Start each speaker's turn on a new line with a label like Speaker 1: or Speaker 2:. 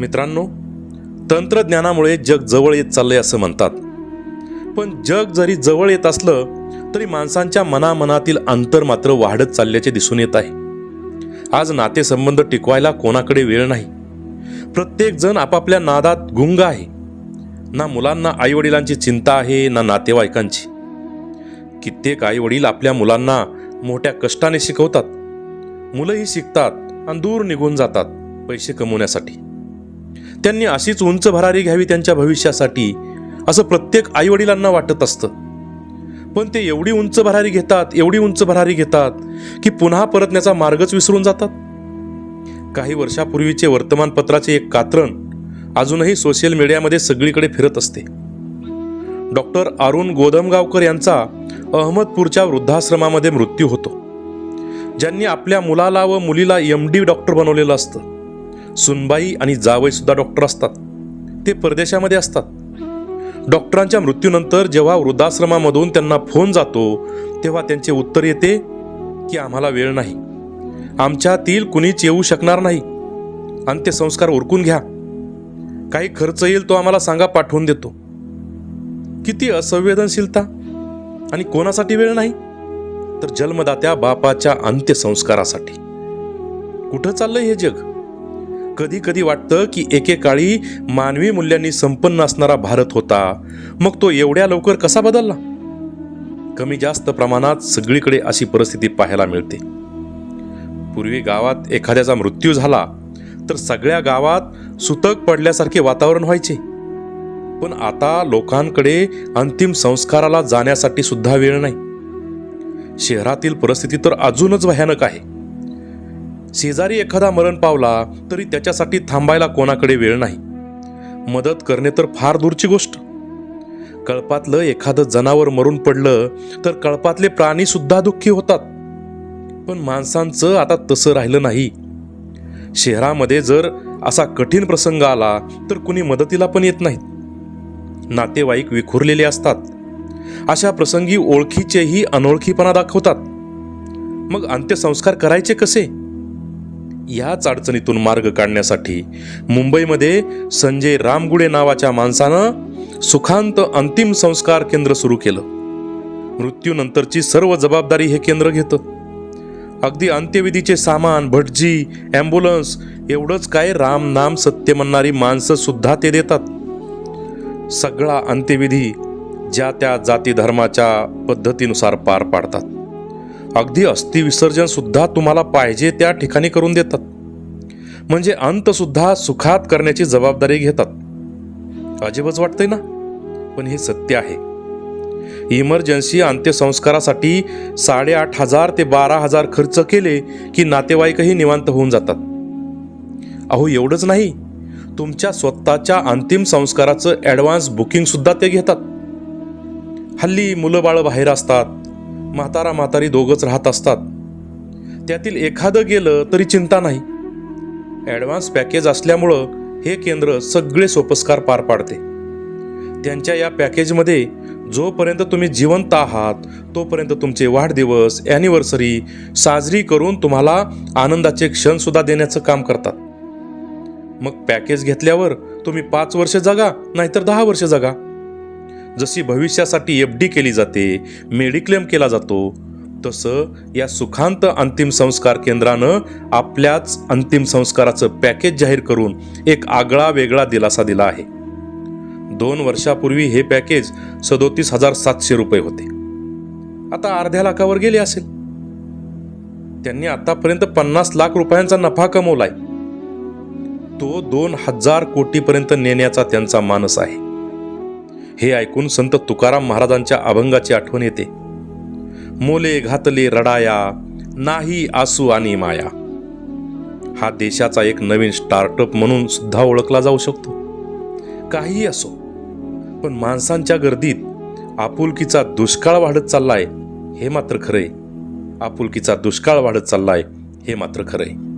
Speaker 1: मित्रांनो तंत्रज्ञानामुळे जग जवळ येत चाललंय असं म्हणतात. पण जग जरी जवळ येत असलं तरी माणसांच्या मनामनातील अंतर मात्र वाढत चालल्याचे दिसून येत आहे. आज नातेसंबंध टिकवायला कोणाकडे वेळ नाही. प्रत्येक जण आपापल्या नादात गुंग आहे. ना मुलांना आईवडिलांची चिंता आहे ना नातेवाईकांची. कित्येक आईवडील आपल्या मुलांना मोठ्या कष्टाने शिकवतात. मुलंही शिकतात आणि दूर निघून जातात पैसे कमवण्यासाठी. त्यांनी अशीच उंच भरारी घ्यावी त्यांच्या भविष्यासाठी असं प्रत्येक आईवडिलांना वाटत असतं. पण ते एवढी उंच भरारी घेतात एवढी उंच भरारी घेतात की पुन्हा परतण्याचा मार्गच विसरून जातात. काही वर्षापूर्वीचे वर्तमानपत्राचे एक कात्रण अजूनही सोशल मीडियामध्ये सगळीकडे फिरत असते. डॉक्टर अरुण गोदमगावकर यांचा अहमदपूरच्या वृद्धाश्रमामध्ये मृत्यू होतो. ज्यांनी आपल्या मुलाला व मुलीला एम डी डॉक्टर बनवलेलं असतं. सुनबाई आणि जावई सुद्धा डॉक्टर असतात. ते परदेशामध्ये असतात. डॉक्टरांच्या मृत्यूनंतर जेव्हा वृद्धाश्रमामधून त्यांना फोन जातो तेव्हा त्यांचे उत्तर येते की आम्हाला वेळ नाही. आमच्यातील कुणीच येऊ शकणार नाही. अंत्यसंस्कार उरकून घ्या. काही खर्च येईल तो आम्हाला सांगा पाठवून देतो. किती असंवेदनशीलता. आणि कोणासाठी वेळ नाही? तर जन्मदात्या बापाच्या अंत्यसंस्कारासाठी. कुठं चाललंय हे जग? कधी कधी वाटतं की एकेकाळी मानवी मूल्यांनी संपन्न असणारा भारत होता. मग तो एवढ्या लवकर कसा बदलला? कमी जास्त प्रमाणात सगळीकडे अशी परिस्थिती पाहायला मिळते. पूर्वी गावात एखाद्याचा मृत्यू झाला तर सगळ्या गावात सुतक पडल्यासारखे वातावरण व्हायचे. पण आता लोकांकडे अंतिम संस्काराला जाण्यासाठी सुद्धा वेळ नाही. शहरातील परिस्थिती तर अजूनच भयानक आहे. शेजारी एखादा मरण पावला तरी त्याच्यासाठी थांबायला कोणाकडे वेळ नाही. मदत करणे तर फार दूरची गोष्ट. कळपातलं एखादं जनावर मरून पडलं तर कळपातले प्राणी सुद्धा दुःखी होतात. पण माणसांचं आता तसं राहिलं नाही. शहरामध्ये जर असा कठीण प्रसंग आला तर कुणी मदतीला पण येत नाहीत. नातेवाईक विखुरलेले असतात. अशा प्रसंगी ओळखीचेही अनोळखीपणा दाखवतात. मग अंत्यसंस्कार करायचे कसे? याच अडचणीतून मार्ग काढण्यासाठी मुंबईमध्ये संजय रामगुडे नावाच्या माणसानं सुखांत अंतिम संस्कार केंद्र सुरू केलं. मृत्यूनंतरची सर्व जबाबदारी हे केंद्र घेतं. अगदी अंत्यविधीचे सामान भटजी ॲम्ब्युलन्स एवढंच काय राम नाम सत्य म्हणणारी माणसं सुद्धा ते देतात. सगळा अंत्यविधी ज्या त्या जाती धर्माच्या पद्धतीनुसार पार पाडतात. अगदी अस्थिविसर्जन सुद्धा तुम्हाला पाहिजे त्या ठिकाणी करून देतात. म्हणजे अंत सुद्धा सुखात करण्याची जबाबदारी घेतात. अजिबच वाटतंय ना? पण हे सत्य आहे. इमर्जन्सी अंत्यसंस्कारासाठी साडेआठ हजार ते बारा हजार खर्च केले की नातेवाईकही निवांत होऊन जातात. अहो एवढंच नाही. तुमच्या स्वतःच्या अंतिम संस्काराचं ॲडव्हान्स बुकिंग सुद्धा ते घेतात. हल्ली मुलं बाळं बाहेर असतात म्हातारा म्हातारी दोघंच राहत असतात. त्यातील एखादं गेलं तरी चिंता नाही. ॲडव्हान्स पॅकेज असल्यामुळं हे केंद्र सगळे सोपस्कार पार पाडते. त्यांच्या या पॅकेजमध्ये जोपर्यंत तुम्ही जिवंत आहात तोपर्यंत तुमचे वाढदिवस ॲनिव्हर्सरी साजरी करून तुम्हाला आनंदाचे क्षणसुद्धा देण्याचं काम करतात. मग पॅकेज घेतल्यावर तुम्ही पाच वर्ष जगा नाहीतर दहा वर्ष जगा. जशी भविष्यासाठी एफ डी केली जाते मेडिक्लेम केला जातो तसं या सुखांत अंतिम संस्कार केंद्रानं आपल्याच अंतिम संस्काराचं पॅकेज जाहीर करून एक आगळा वेगळा दिलासा दिला आहे. दोन वर्षापूर्वी हे पॅकेज सदोतीस हजार सातशे रुपये होते. आता अर्ध्या लाखावर गेले असेल. त्यांनी आतापर्यंत पन्नास लाख रुपयांचा नफा कमवलाय. तो दोन हजार कोटीपर्यंत नेण्याचा त्यांचा मानस आहे. हे ऐकून संत तुकाराम महाराजांच्या अभंगाची आठवण येते. मोले घातले रडाया नाही आसू आणि माया. हा देशाचा एक नवीन स्टार्टअप म्हणून सुद्धा ओळखला जाऊ शकतो. काहीही असो पण माणसांच्या गर्दीत आपुलकीचा दुष्काळ वाढत चाललाय हे मात्र खरंय. आपुलकीचा दुष्काळ वाढत चाललाय हे मात्र खरंय.